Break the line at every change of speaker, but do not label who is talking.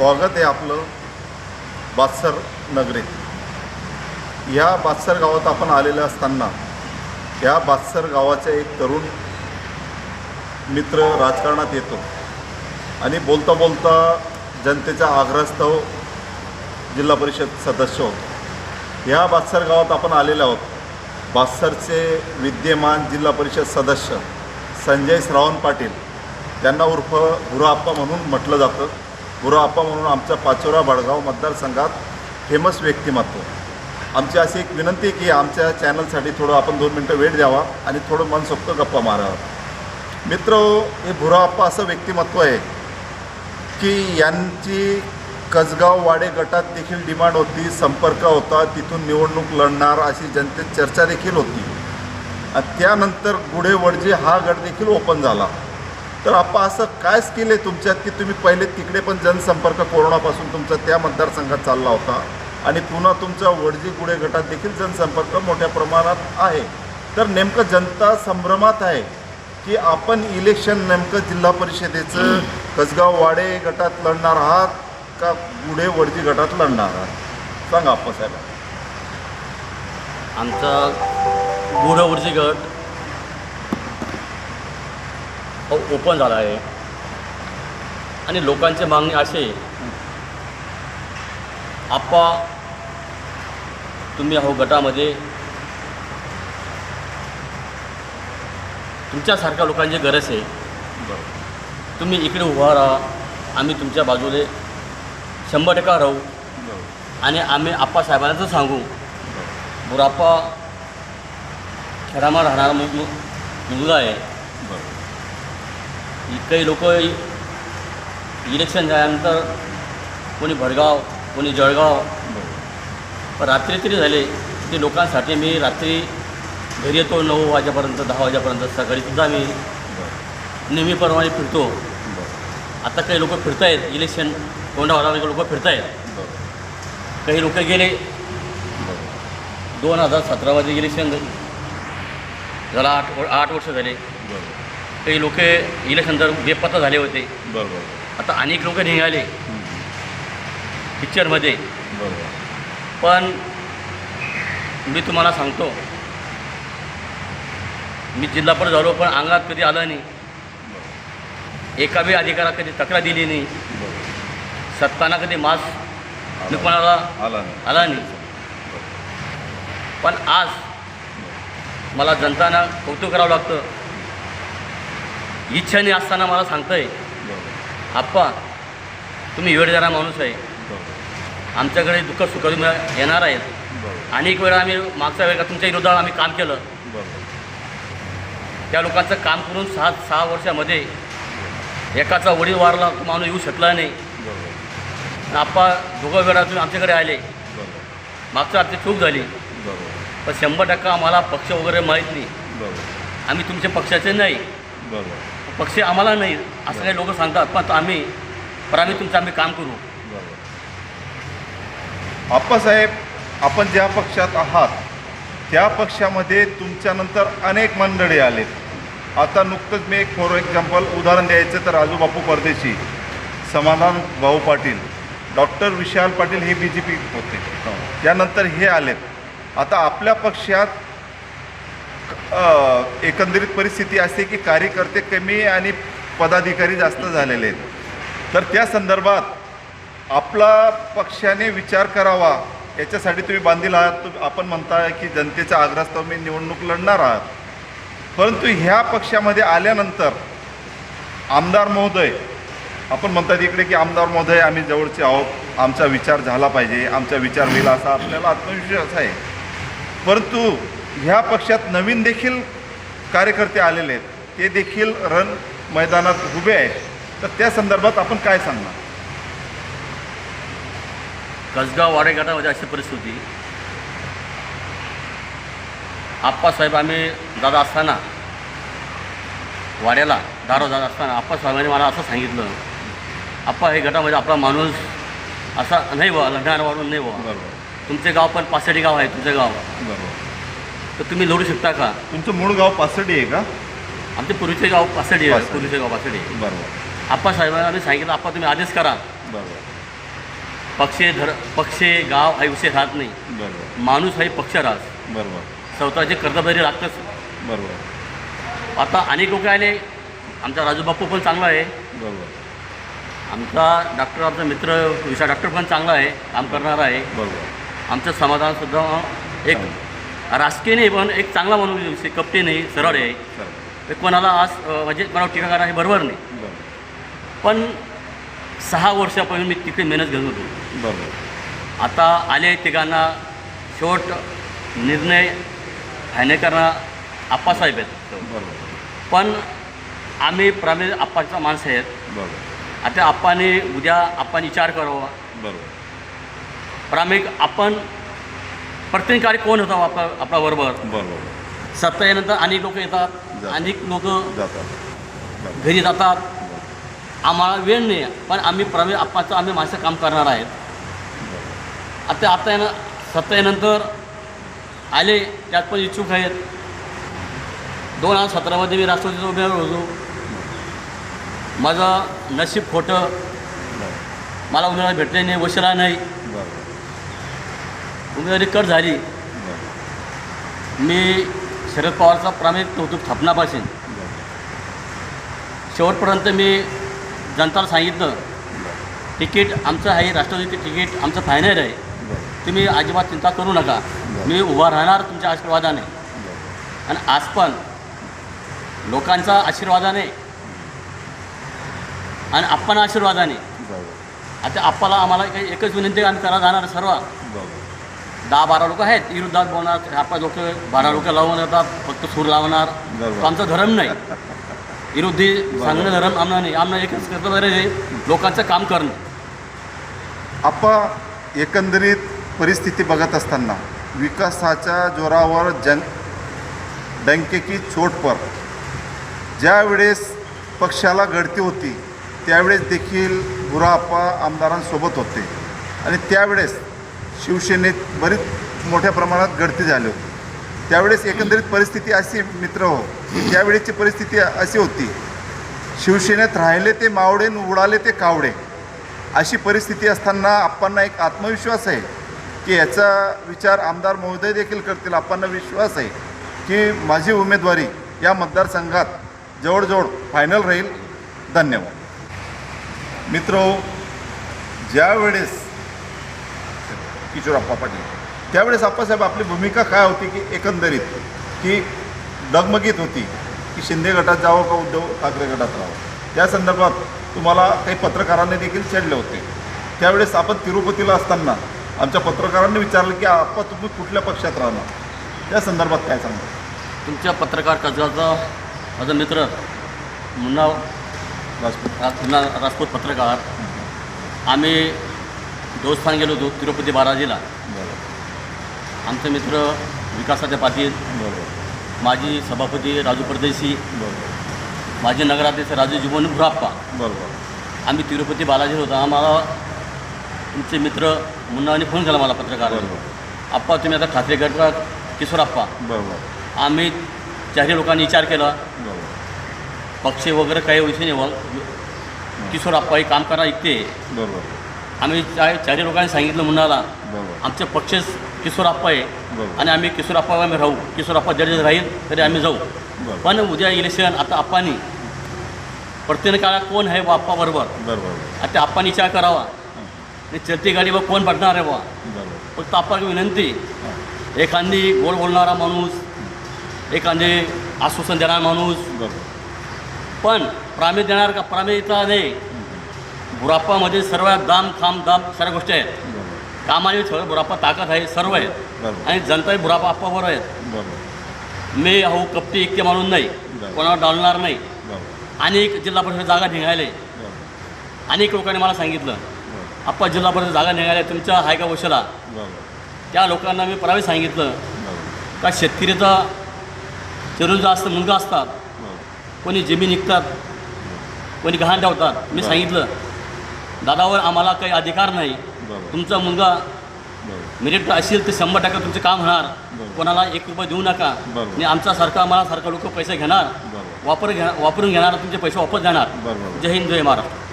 स्वागत आहे आपलं बादसर नगरीत. ह्या बादसर गावात आपण आलेलं असताना या बादसर गावाचा एक तरुण मित्र राजकारणात येतो. आणि बोलता बोलता जनतेचा आग्रहस्तव जिल्हा परिषद सदस्य होतो. ह्या बादसर गावात आपण आलेलो आहोत. बादसरचे विद्यमान जिल्हा परिषद सदस्य संजय श्रावण पाटील. त्यांना उर्फ गुरुआप्पा म्हणून म्हटलं जातं. गुरुआप्पा म्हणून आमचा पाचोरा बडगाव मतदारसंघात फेमस व्यक्तिमत्व. आमची अशी एक विनंती आहे की आमच्या चॅनलसाठी थोडं आपण दोन मिनटं वेळ द्यावा आणि थोडं मनसोक्त गप्पा मारावं. मित्र हे भुराप्पा असं व्यक्तिमत्व आहे की यांची कसगाव वाडे गटात देखील डिमांड होती संपर्क होता तिथून निवडणूक लढणार अशी जनतेत चर्चा देखील होती. आणि त्यानंतर गुढे वडजे हा गट देखील ओपन झाला. तर आपण असं काय स्किल आहे तुमच्यात की तुम्ही पहिले तिकडे पण जनसंपर्क कोरोनापासून तुमचा त्या मतदारसंघात चालला होता? आणि पुन्हा तुमचा वडजी गुढे गटात देखील जनसंपर्क मोठ्या प्रमाणात आहे. तर नेमकं जनता संभ्रमात आहे की आपण इलेक्शन नेमकं जिल्हा परिषदेचं कसगाव वाडे गटात लढणार आहात का गुढे वडजी गटात लढणार आहात? सांगा आप्पासाहेब
आमचा गुढवरची गट हो ओपन झाला आहे. आणि लोकांची मागणी अशी आहे, आप्पा तुम्ही हो गटामध्ये. तुमच्यासारख्या लोकांची गरज आहे.
बरं
तुम्ही इकडे उभा राहा. आम्ही तुमच्या बाजूने शंभर टक्का राहू. आणि आम्ही आप्पासाहेबांना तर सांगू. बुराप्पा खेडामा राहणारा मुलगा आहे.
बरं
काही लोक इलेक्शन झाल्यानंतर कोणी भडगाव कोणी जळगाव
बरं
पण रात्री तरी झाले. ते लोकांसाठी मी रात्री घरी येतो नऊ वाजेपर्यंत दहा वाजेपर्यंत सकाळीसुद्धा मी
बरं
नेहमीप्रमाणे फिरतो. आता काही लोक फिरतायत इलेक्शन कोंडावाला लोक फिरतायत.
बरं
काही लोक गेले.
बरं
दोन हजार सतरामध्ये इलेक्शन झाला. आठ आठ वर्ष झाले.
बरं
काही लोक इलेक्शन तर बेपत्ता झाले होते.
बरोबर.
आता अनेक लोक निघाले. पिक्चरमध्ये.
बरोबर.
पण मी तुम्हाला सांगतो मी जिल्हापट झालो पण अंगात कधी आलं नाही. एका बी अधिकारात कधी तक्रार दिली नाही. सत्ताना कधी मास मी कोणाला
आला नाही.
आला नाही. पण आज मला जनताना कौतुक करावं लागतं. इच्छा नाही असताना मला सांगतंय
बरोबर
आप्पा तुम्ही वेळ देणारा माणूस आहे.
बरोबर
आमच्याकडे दुःख सुख येणार आहेत.
बरोबर
अनेक वेळा आम्ही मागच्या वेळेला तुमच्या विरोधात आम्ही काम केलं.
बरोबर
त्या लोकांचं काम करून सहा सहा वर्षामध्ये एकाचा वडील वारला तो माणूस येऊ शकला नाही.
बरोबर
आप्पा दोघं वेळा तुम्ही आमच्याकडे आले.
बरोबर
मागचं आमची चूक झाली.
बरोबर
पण शंभर टक्का आम्हाला पक्ष वगैरे माहीत नाही.
बरोबर
आम्ही तुमच्या पक्षाचे नाही.
बरोबर
पक्ष आम्हाला नाही असं काही लोक सांगतात पण आम्ही प्राणी तुमचं आम्ही काम करू.
बरोबर. आप्पासाहेब आपण ज्या पक्षात आहात त्या पक्षामध्ये तुमच्यानंतर अनेक मंडळी आलेत. आता नुकतंच मी एक फॉर एक्झाम्पल उदाहरण द्यायचं तर राजू परदेशी समाधान भाऊ पाटील डॉक्टर विशाल पाटील हे बी जे पी होते. त्यानंतर हे आलेत. आता आपल्या पक्षात एकंदरीत परिस्थिती असते की कार्यकर्ते कमी आणि पदाधिकारी जास्त झालेले आहेत. तर त्या संदर्भात आपला पक्षाने विचार करावा. याच्यासाठी तुम्ही बांधील आहात. आपण म्हणताय की जनतेच्या आग्रहास्तव मी निवडणूक लढणार आहात. परंतु ह्या पक्षामध्ये आल्यानंतर आमदार महोदय आपण म्हणतात इकडे की आमदार महोदय आम्ही जवळचे आहोत. आमचा विचार झाला पाहिजे. आमचा विचार होईल असा आपल्याला आत्मविश्वास आहे. परंतु ह्या पक्षात नवीन देखील कार्यकर्ते आलेले आहेत. ते देखील रण मैदानात उभे आहेत. तर त्या संदर्भात आपण काय सांगणार?
कसगाव वाडे गटामध्ये अशी परिस्थिती. आप्पासाहेब आम्ही दादा असताना वाड्याला दारो जात असताना आप्पासाहेबांनी मला असं सांगितलं. आप्पा हे गटामध्ये आपला माणूस असा नाही बुवा लढणार वाढून नाही
बरोबर.
तुमचे गाव पण पासष्टी गाव आहे तुमचं गाव.
बरोबर.
तर तुम्ही लढू शकता का?
तुमचं मूळ गाव पासडी आहे का?
आमचे पूर्वीचे गाव पासष्टी आहे. पूर्वीचे गाव पासष्टी आहे.
बरोबर.
आप्पासाहेबांना आम्ही सांगितलं आप्पा तुम्ही आदेश करा.
बरोबर.
पक्षे धर पक्षे गाव हा विषय राहत नाही.
बरोबर.
माणूस हा पक्ष राहत.
बरोबर.
स्वतःचे कर्तव्य लागतंच
बरोबर.
आता अनेक लोक आले आमचा राजू बाप्पू पण चांगला आहे.
बरोबर.
आमचा डॉक्टर आमचा मित्र विशा डॉक्टर पण चांगला आहे. काम करणारा आहे.
बरोबर.
आमचं समाधानसुद्धा एक राजकीय नाही पण एक चांगला माणूस कपटे नाही सरळ आहे. ते कोणाला आज म्हणजे कोणावर टीका करा हे बरोबर नाही.
बरोबर.
पण सहा वर्षापासून मी तिकडे मेहनत घेत होतो.
बरोबर.
आता आले तिघांना शेवट निर्णय फायनल करणार आप्पासाहेब आहेत.
बरोबर.
पण आम्ही प्रामे आप्पाचा माणसं आहेत.
बरोबर.
आता आप्पाने उद्या आपण विचार करावा.
बरोबर.
प्रामाणिक आपण प्रत्येक कार्य कोण होता आपला आपला बरोबर
बरोबर.
सत्ता यानंतर अनेक लोक येतात
जातात.
अनेक लोक
जातात.
घरी जातात. आम्हाला वेळ नाही. पण आम्ही प्रमे आप्पाचं आम्ही माणसं काम करणार आहेत. आता आता येणं सत्ता आले त्यात पण इच्छुक आहेत. दोन हजार सतरामध्ये मी राष्ट्रवादीचा उमेदवार होतो. माझं नशीब खोटं. मला उमेदवार भेटले नाही वशिला नाही.
बरोबर.
उमेदवारी कट झाली. मी शरद पवारचा प्रामाणिक कौतुक थापण्यापासून. शेवटपर्यंत मी जनताला सांगितलं तिकीट आमचं आहे राष्ट्रवादीचे तिकीट आमचं फायनल आहे. तुम्ही अजिबात चिंता करू नका. मी उभा राहणार तुमच्या आशीर्वादाने. आणि आज पण लोकांचा आशीर्वादाने आणि आपण आशीर्वादाने. आता आप्पाला आम्हाला काही एकच विनंती आम्ही करा जाणार सर्व. दहा बारा लोक आहेत. विरोधात बोलणार आपण लोक बारा लोक लावून येतात फक्त सूर लावणार. तो आमचा धर्म नाही. विरोधी सांगणं धर्म आमना नाही. आमना एकच कर्तव्य आहे लोकांचं काम करणं.
आपा एकंदरीत परिस्थिती बघत असताना विकासाच्या जोरावर जन डंकेकी चोट पर ज्या वेळेस पक्षाला गळती होती त्यावेळेस देखील बुराप्पा आमदारांसोबत होते. आणि त्यावेळेस शिवसेनेत बरीच मोठ्या प्रमाणात गळती झाली होती. त्यावेळेस एकंदरीत परिस्थिती अशी मित्र हो की त्यावेळेची परिस्थिती अशी होती शिवसेनेत राहिले ते मावडे न उडाले ते कावडे अशी परिस्थिती असताना आपणना एक आत्मविश्वास आहे की याचा विचार आमदार महोदय देखील करतील. आपणना विश्वास आहे की माझी उमेदवारी या मतदारसंघात जवळजवळ फायनल राहील. धन्यवाद. मित्र हो, ज्यावेळेस किशोरप्पा पाटील. त्यावेळेस आप्पासाहेब आपली भूमिका काय होती की एकंदरीत की डगमगीत होती की शिंदे गटात जावं का उद्धव ठाकरे गटात राहावं त्या संदर्भात तुम्हाला काही पत्रकारांनी देखील छेडले होते. त्यावेळेस आपण तिरुपतीला असताना आमच्या पत्रकारांनी विचारलं की आप्पा तुम्ही कुठल्या पक्षात राहणार? त्या संदर्भात काय सांगा
तुमच्या पत्रकार कजगाचा माझा मित्र मुन्ना
राजपूत.
मुन्ना राजपूत पत्रकार. आम्ही देवस्थान गेलो होतो तिरुपती बालाजीला.
बरोबर.
आमचे मित्र विकासाच्या पाटील
बरोबर.
माजी सभापती राजू परदेशी
बरोबर.
माजी नगराध्यक्ष राजू जीवन भुराप्पा
बरोबर.
आम्ही तिरुपती बालाजी होतो. आम्हाला तुमचे मित्र मुन्नाने फोन केला मला पत्रकार आप्पा तुम्ही आता ठाकरे गटात किशोरप्पा?
बरोबर.
आम्ही चारही लोकांनी विचार केला.
बरोबर.
पक्ष वगैरे काही विषय नाही किशोरप्पा हे काम करा इथे
बरोबर.
आम्ही चार चारही लोकांनी सांगितलं मुन्नाला
बरोबर.
आमचे पक्षच किशोरप्पा आहे आणि आम्ही किशोरप्पा आम्ही राहू. किशोरप्पा जरी राहील तरी आम्ही जाऊ. पण उद्या इलेक्शन आता आप्पानी प्रत्येक काळात कोण आहे बा आप्पा बरोबर?
बरोबर.
आता आपण विचार करावा. आणि चलती गाडीवर कोण पडणार आहे बा फक्त आपण विनंती एखादी गोड बोलणारा माणूस एखादी आश्वासन देणारा माणूस. पण प्रामी देणार का प्रामी इथला नाही. बुराप्पामध्ये सर्व दाम खाम दाम सर्व गोष्टी आहेत. कामाने सगळं बुराप्पा ताकद आहे सर्व आहेत. आणि जनताही बुराप्पा आप्पावर आहेत. मी अहो कपटी इतके मानून नाही. कोणावर डालणार नाही. अनेक जिल्हा परिषद जागा निघाले
बरोबर.
अनेक लोकांनी मला सांगितलं आप्पा जिल्हा परिषद जागा निघाल्या तुमच्या आहे का वशाला त्या लोकांना मी प्रावे सांगितलं का शेतकरीचा चरून जास्त मुलगा असतात. कोणी जमीन विकतात. कोणी गहाण ठेवतात. मी. सांगितलं दादावर आम्हाला काही अधिकार नाही. तुमचा मुलगा मेरिट असेल तर शंभर टक्के तुमचं काम होणार. कोणाला एक रुपये देऊ नका. आणि आमचा सारखा आम्हाला सारखा लोक पैसे घेणार. वापर घे वापरून घेणार तुमचे पैसे वापस जाणार जय हिंद जय महाराष्ट्र.